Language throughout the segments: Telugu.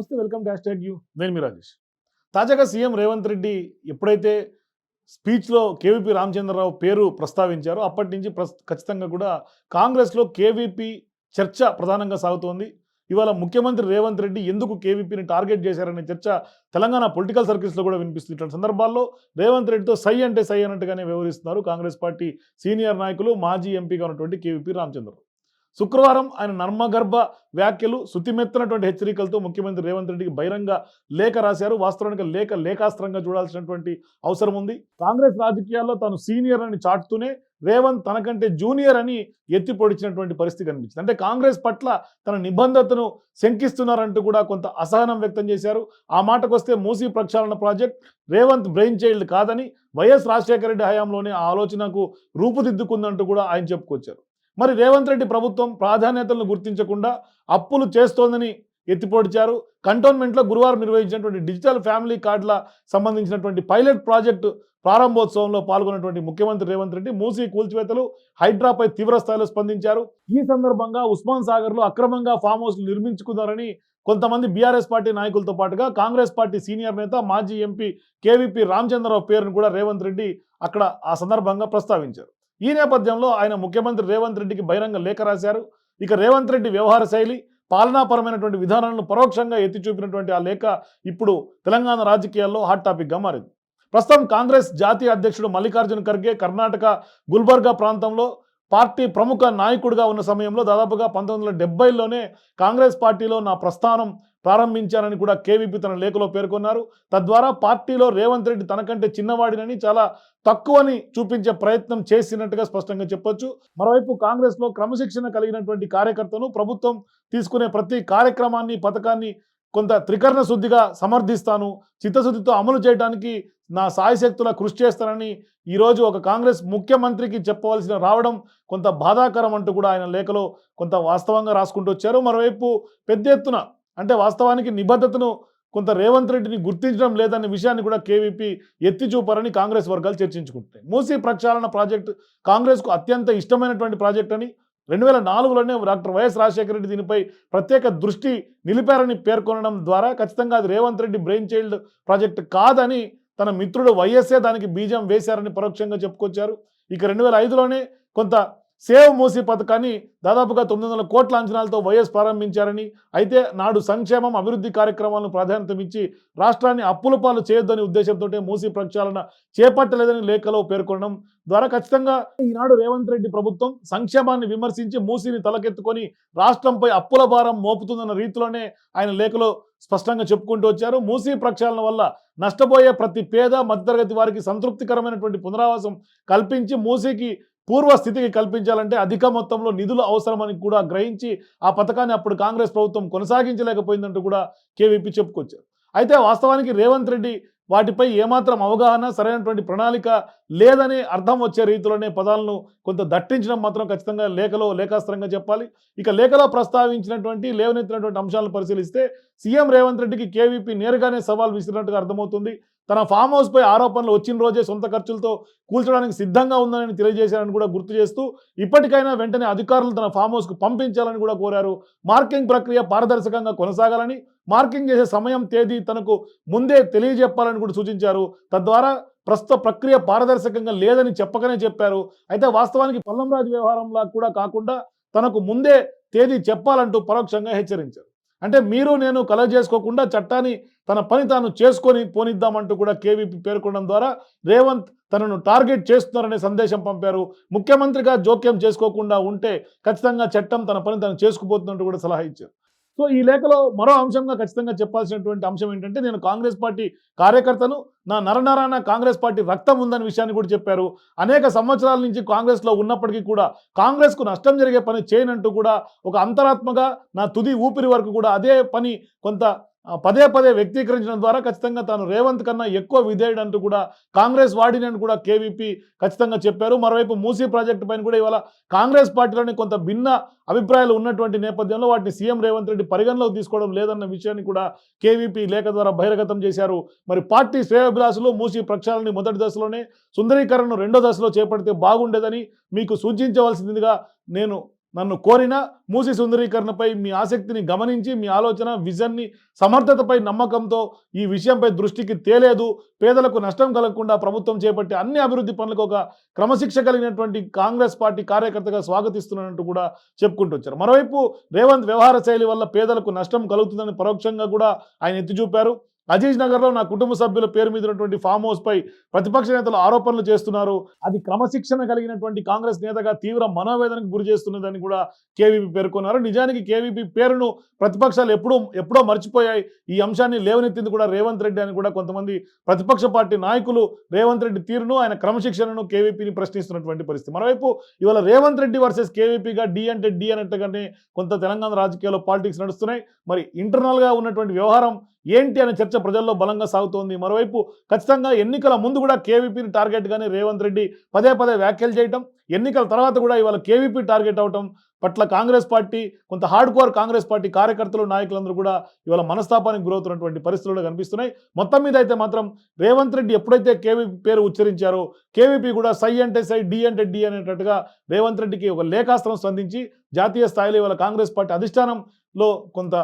నమస్తే వెల్కమ్ డాష్ ట్యాగ్ యూ. నేను మీ రాజేష్. తాజాగా సీఎం రేవంత్ రెడ్డి ఎప్పుడైతే స్పీచ్లో కేవీపీ రామచంద్రరావు పేరు ప్రస్తావించారో అప్పటి నుంచి ఖచ్చితంగా కూడా కాంగ్రెస్లో కేవీపీ చర్చ ప్రధానంగా సాగుతోంది. ఇవాళ ముఖ్యమంత్రి రేవంత్ రెడ్డి ఎందుకు కేవీపీని టార్గెట్ చేశారనే చర్చ తెలంగాణ పొలిటికల్ సర్కిల్స్లో కూడా వినిపిస్తుంది. ఇట్లాంటి సందర్భాల్లో రేవంత్ రెడ్డితో సై అంటే సై అన్నట్టుగానే వ్యవహరిస్తున్నారు కాంగ్రెస్ పార్టీ సీనియర్ నాయకులు మాజీ ఎంపీగా ఉన్నటువంటి కేవీపీ రామచంద్రరావు. శుక్రవారం ఆయన నర్మగర్భ వ్యాఖ్యలు శుతిమెత్తనటువంటి హెచ్చరికలతో ముఖ్యమంత్రి రేవంత్ రెడ్డికి బహిరంగ లేఖ రాశారు. వాస్తవానికి లేఖ లేఖాస్త్రంగా చూడాల్సినటువంటి అవసరం ఉంది. కాంగ్రెస్ రాజకీయాల్లో తాను సీనియర్ అని చాటుతూనే రేవంత్ తనకంటే జూనియర్ అని ఎత్తి పొడిచినటువంటి పరిస్థితి కనిపించింది. అంటే కాంగ్రెస్ పట్ల తన నిబంధతను శంకిస్తున్నారంటూ కూడా కొంత అసహనం వ్యక్తం చేశారు. ఆ మాటకు వస్తే మూసీ ప్రక్షాళన ప్రాజెక్ట్ రేవంత్ బ్రెయిన్ చైల్డ్ కాదని వైఎస్ రాజశేఖర రెడ్డి హయాంలోనే ఆ ఆలోచనకు రూపుదిద్దుకుందంటూ కూడా ఆయన చెప్పుకొచ్చారు. మరి రేవంత్ రెడ్డి ప్రభుత్వం ప్రాధాన్యతలను గుర్తించకుండా అప్పులు చేస్తోందని ఎత్తిపోడ్చారు. కంటోన్మెంట్లో గురువారం నిర్వహించినటువంటి డిజిటల్ ఫ్యామిలీ కార్డుల సంబంధించినటువంటి పైలట్ ప్రాజెక్టు ప్రారంభోత్సవంలో పాల్గొన్నటువంటి ముఖ్యమంత్రి రేవంత్ రెడ్డి మూసీ కూల్చివేతలు హైడ్రాపై తీవ్ర స్థాయిలో స్పందించారు. ఈ సందర్భంగా ఉస్మాన్ సాగర్లో అక్రమంగా ఫామ్ హౌస్లు నిర్మించుకున్నారని కొంతమంది బీఆర్ఎస్ పార్టీ నాయకులతో పాటుగా కాంగ్రెస్ పార్టీ సీనియర్ నేత మాజీ ఎంపీ కేవీపీ రామచంద్రరావు పేరును కూడా రేవంత్ రెడ్డి అక్కడ ఆ సందర్భంగా ప్రస్తావించారు. ఈ నేపథ్యంలో ఆయన ముఖ్యమంత్రి రేవంత్ రెడ్డికి బహిరంగ లేఖ రాశారు. ఇక రేవంత్ రెడ్డి వ్యవహార శైలి పాలనాపరమైనటువంటి విధానాలను పరోక్షంగా ఎత్తి చూపినటువంటి ఆ లేఖ ఇప్పుడు తెలంగాణ రాజకీయాల్లో హాట్ టాపిక్గా మారింది. ప్రస్తుతం కాంగ్రెస్ జాతీయ అధ్యక్షుడు మల్లికార్జున ఖర్గే కర్ణాటక గుల్బర్గా ప్రాంతంలో పార్టీ ప్రముఖ నాయకుడిగా ఉన్న సమయంలో దాదాపుగా పంతొమ్మిది వందల డెబ్బైలోనే కాంగ్రెస్ పార్టీలో నా ప్రస్థానం ప్రారంభించారని కూడా కేవీపీ తన లేఖలో పేర్కొన్నారు. తద్వారా పార్టీలో రేవంత్ రెడ్డి తనకంటే చిన్నవాడినని చాలా తక్కువని చూపించే ప్రయత్నం చేసినట్టుగా స్పష్టంగా చెప్పొచ్చు. మరోవైపు కాంగ్రెస్లో క్రమశిక్షణ కలిగినటువంటి కార్యకర్తను ప్రభుత్వం తీసుకునే ప్రతి కార్యక్రమాన్ని పథకాన్ని కొంత త్రికరణ శుద్ధిగా సమర్థిస్తాను. చిత్తశుద్ధితో అమలు చేయడానికి నా సాయశక్తుల కృషి చేస్తానని ఈరోజు ఒక కాంగ్రెస్ ముఖ్యమంత్రికి చెప్పవలసిన రావడం కొంత బాధాకరం అంటూ కూడా ఆయన లేఖలో కొంత వాస్తవంగా రాసుకుంటూ వచ్చారు. మరోవైపు పెద్ద ఎత్తున అంటే వాస్తవానికి నిబద్ధతను కొంత రేవంత్ రెడ్డిని గుర్తించడం లేదనే విషయాన్ని కూడా కేవీపీ ఎత్తి చూపారని కాంగ్రెస్ వర్గాలు చర్చించుకుంటున్నాయి. మూసీ ప్రక్షాళన ప్రాజెక్టు కాంగ్రెస్కు అత్యంత ఇష్టమైనటువంటి ప్రాజెక్ట్ అని రెండు వేల నాలుగులోనే doctor Y S Rajasekhara Reddy దీనిపై ప్రత్యేక దృష్టి నిలిపారని పేర్కొనడం ద్వారా ఖచ్చితంగా అది Revanth Reddy brain child project కాదని తన మిత్రుడు వైఎస్ఏ దానికి బీజం వేశారని పరోక్షంగా చెప్పుకొచ్చారు. ఇక రెండు వేల ఐదులోనే కొంత సేవ్ మూసీ పథకాన్ని దాదాపుగా తొమ్మిది వందల కోట్ల అంచనాలతో వైఎస్ ప్రారంభించారని అయితే నాడు సంక్షేమం అభివృద్ధి కార్యక్రమాలను ప్రాధాన్యత ఇచ్చి రాష్ట్రాన్ని అప్పుల పాలు చేయొద్దనే ఉద్దేశంతో మూసీ ప్రక్షాళన చేపట్టలేదని లేఖలో పేర్కొనడం ద్వారా ఖచ్చితంగా ఈనాడు రేవంత్ రెడ్డి ప్రభుత్వం సంక్షేమాన్ని విమర్శించి మూసీని తలకెత్తుకొని రాష్ట్రంపై అప్పుల భారం మోపుతుందన్న రీతిలోనే ఆయన లేఖలో స్పష్టంగా చెప్పుకుంటూ వచ్చారు. మూసీ ప్రక్షాళన వల్ల నష్టపోయే ప్రతి పేద మధ్యతరగతి వారికి సంతృప్తికరమైనటువంటి పునరావాసం కల్పించి మూసీకి పూర్వ స్థితికి కల్పించాలంటే అధిక మొత్తంలో నిధులు అవసరమని కూడా గ్రహించి ఆ పథకాన్ని అప్పుడు కాంగ్రెస్ ప్రభుత్వం కొనసాగించలేకపోయిందంటూ కూడా కేవీపీ చెప్పుకొచ్చారు. అయితే వాస్తవానికి రేవంత్ రెడ్డి వాటిపై ఏమాత్రం అవగాహన సరైనటువంటి ప్రణాళిక లేదని అర్థం వచ్చే రీతిలోనే పదాలను కొంత దట్టించడం మాత్రం ఖచ్చితంగా లేఖలో లేఖాస్త్రంగా చెప్పాలి. ఇక లేఖలో ప్రస్తావించినటువంటి లేవనెత్తినటువంటి అంశాలను పరిశీలిస్తే సీఎం రేవంత్ రెడ్డికి కేవీపీ నేరుగానే సవాల్ విసిరినట్టుగా అర్థమవుతుంది. తన ఫామ్ హౌస్పై ఆరోపణలు వచ్చిన రోజే సొంత ఖర్చులతో కూల్చడానికి సిద్ధంగా ఉందని తెలియజేశారని కూడా గుర్తు చేస్తూ ఇప్పటికైనా వెంటనే అధికారులు తన ఫామ్ హౌస్కు పంపించాలని కూడా కోరారు. మార్కింగ్ ప్రక్రియ పారదర్శకంగా కొనసాగాలని మార్కింగ్ చేసే సమయం తేదీ తనకు ముందే తెలియజెప్పాలని కూడా సూచించారు. తద్వారా ప్రస్తుత ప్రక్రియ పారదర్శకంగా లేదని చెప్పకనే చెప్పారు. అయితే వాస్తవానికి పల్లంరాజు వ్యవహారంలా కూడా కాకుండా తనకు ముందే తేదీ చెప్పాలంటూ పరోక్షంగా హెచ్చరించారు. అంటే మీరు నేను కలగ చేసుకోకుండా చట్టాన్ని తన పని తాను చేసుకొని పోనిద్దామంటూ కూడా కేవీపీ పేర్కొనడం ద్వారా రేవంత్ తనను టార్గెట్ చేస్తున్నారనే సందేశం పంపారు. ముఖ్యమంత్రిగా జోక్యం చేసుకోకుండా ఉంటే ఖచ్చితంగా చట్టం తన పని తాను చేసుకుపోతున్నట్టు కూడా సలహా ఇచ్చారు. సో ఈ లేఖలో మరో అంశంగా ఖచ్చితంగా చెప్పాల్సినటువంటి అంశం ఏంటంటే నేను కాంగ్రెస్ పార్టీ కార్యకర్తను నా నరనరాన కాంగ్రెస్ పార్టీ రక్తం ఉందనే విషయాన్ని కూడా చెప్పారు. అనేక సంవత్సరాల నుంచి కాంగ్రెస్లో ఉన్నప్పటికీ కూడా కాంగ్రెస్కు నష్టం జరిగే పని చేయనంటూ కూడా ఒక అంతరాత్మగా నా తుది ఊపిరి వరకు కూడా అదే పని కొంత పదే పదే వ్యక్తీకరించడం ద్వారా ఖచ్చితంగా తాను రేవంత్ కన్నా ఎక్కువ విధేయుడు అంటూ కూడా కాంగ్రెస్ వాడినని కూడా కేవీపీ ఖచ్చితంగా చెప్పారు. మరోవైపు మూసీ ప్రాజెక్టు పైన కూడా ఇవాళ కాంగ్రెస్ పార్టీలోని కొంత భిన్న అభిప్రాయాలు ఉన్నటువంటి నేపథ్యంలో వాటిని సీఎం రేవంత్ రెడ్డి పరిగణలోకి తీసుకోవడం లేదన్న విషయాన్ని కూడా కేవీపీ లేఖ ద్వారా బహిర్గతం చేశారు. మరి పార్టీ శ్రేయోభిలాసులు మూసీ ప్రక్షాళనని మొదటి దశలోనే సుందరీకరణను రెండో దశలో చేపడితే బాగుండేదని మీకు సూచించవలసిందిగా నేను నన్ను కోరిన మూసి సుందరీకరణపై మీ ఆసక్తిని గమనించి మీ ఆలోచన విజన్ని సమర్థతపై నమ్మకంతో ఈ విషయంపై దృష్టికి తేలేదు. పేదలకు నష్టం కలగకుండా ప్రభుత్వం చేపట్టే అన్ని అభివృద్ధి పనులకు ఒక క్రమశిక్ష కలిగినటువంటి కాంగ్రెస్ పార్టీ కార్యకర్తగా స్వాగతిస్తున్నట్టు కూడా చెప్పుకుంటూ వచ్చారు. మరోవైపు రేవంత్ వ్యవహార శైలి వల్ల పేదలకు నష్టం కలుగుతుందని పరోక్షంగా కూడా ఆయన ఎత్తి చూపారు. అజీజ్ నగర్లో నా కుటుంబ సభ్యుల పేరు మీద ఉన్నటువంటి ఫామ్ హౌస్ పై ప్రతిపక్ష నేతలు ఆరోపణలు చేస్తున్నారు. అది క్రమశిక్షణ కలిగినటువంటి కాంగ్రెస్ నేతగా తీవ్ర మనోవేదనకు గురి చేస్తున్నదని కూడా కేవీపీ పేర్కొన్నారు. నిజానికి కేవీపీ పేరును ప్రతిపక్షాలు ఎప్పుడూ ఎప్పుడో మర్చిపోయాయి. ఈ అంశాన్ని లేవనెత్తింది కూడా రేవంత్ రెడ్డి అని కూడా కొంతమంది ప్రతిపక్ష పార్టీ నాయకులు రేవంత్ రెడ్డి తీరును ఆయన క్రమశిక్షణను కేవీపీని ప్రశ్నిస్తున్నటువంటి పరిస్థితి. మరోవైపు ఇవాళ రేవంత్ రెడ్డి వర్సెస్ కేవీపీగా డి అంటే డి అన్నట్టుగానే కొంత తెలంగాణ రాజకీయాల్లో పాలిటిక్స్ నడుస్తున్నాయి. మరి ఇంటర్నల్గా ఉన్నటువంటి వ్యవహారం ఏంటి అనే చర్చ ప్రజల్లో బలంగా సాగుతోంది. మరోవైపు ఖచ్చితంగా ఎన్నికల ముందు కూడా కేవీపీని టార్గెట్గానే రేవంత్ రెడ్డి పదే పదే వ్యాఖ్యలు చేయటం ఎన్నికల తర్వాత కూడా ఇవాళ కేవీపీ టార్గెట్ అవటం పట్ల కాంగ్రెస్ పార్టీ కొంత హార్డ్ కోర్ కాంగ్రెస్ పార్టీ కార్యకర్తలు నాయకులందరూ కూడా ఇవాళ మనస్తాపానికి గురవుతున్నటువంటి పరిస్థితులు కనిపిస్తున్నాయి. మొత్తం మీద అయితే మాత్రం రేవంత్ రెడ్డి ఎప్పుడైతే కేవీపీ పేరు ఉచ్చరించారో కేవీపీ కూడా సై అంటే సై డి అంటే డి అనేటట్టుగా రేవంత్ రెడ్డికి ఒక లేఖాస్త్రం స్పందించి జాతీయ స్థాయిలో ఇవాళ కాంగ్రెస్ పార్టీ అధిష్టానంలో కొంత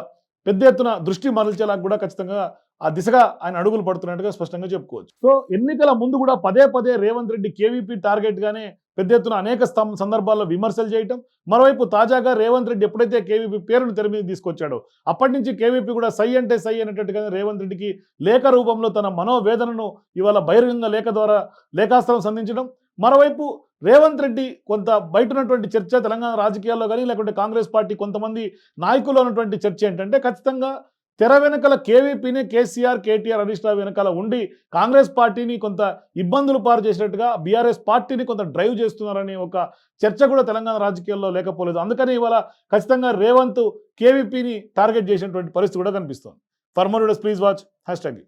పెద్ద ఎత్తున దృష్టి మరల్చేలా కూడా ఖచ్చితంగా ఆ దిశగా ఆయన అడుగులు పడుతున్నట్టుగా స్పష్టంగా చెప్పుకోవచ్చు. సో ఎన్నికల ముందు కూడా పదే పదే రేవంత్ రెడ్డి కేవీపీ టార్గెట్ గానే పెద్ద ఎత్తున అనేక స్తం- సందర్భాల్లో విమర్శలు చేయటం. మరోవైపు తాజాగా రేవంత్ రెడ్డి ఎప్పుడైతే కేవీపీ పేరును తెర మీద తీసుకొచ్చాడో అప్పటి నుంచి కేవీపీ కూడా సై అంటే సై అనేటట్టుగానే రేవంత్ రెడ్డికి లేఖ రూపంలో తన మనోవేదనను ఇవాళ బహిరంగ లేఖ ద్వారా లేఖాస్త్రం సంధించడం. మరోవైపు రేవంత్ రెడ్డి కొంత బయట ఉన్నటువంటి చర్చ తెలంగాణ రాజకీయాల్లో కానీ లేకుంటే కాంగ్రెస్ పార్టీ కొంతమంది నాయకుల్లో ఉన్నటువంటి చర్చ ఏంటంటే ఖచ్చితంగా తెర వెనకల కేవీపీని కేసీఆర్ కేటీఆర్ హరీష్ రావు వెనకాల ఉండి కాంగ్రెస్ పార్టీని కొంత ఇబ్బందులు పారు చేసినట్టుగా బీఆర్ఎస్ పార్టీని కొంత డ్రైవ్ చేస్తున్నారనే ఒక చర్చ కూడా తెలంగాణ రాజకీయాల్లో లేకపోలేదు. అందుకని ఇవాళ ఖచ్చితంగా రేవంత్ కేవీపీని టార్గెట్ చేసినటువంటి పరిస్థితి కూడా కనిపిస్తోంది. For more please watch hashtag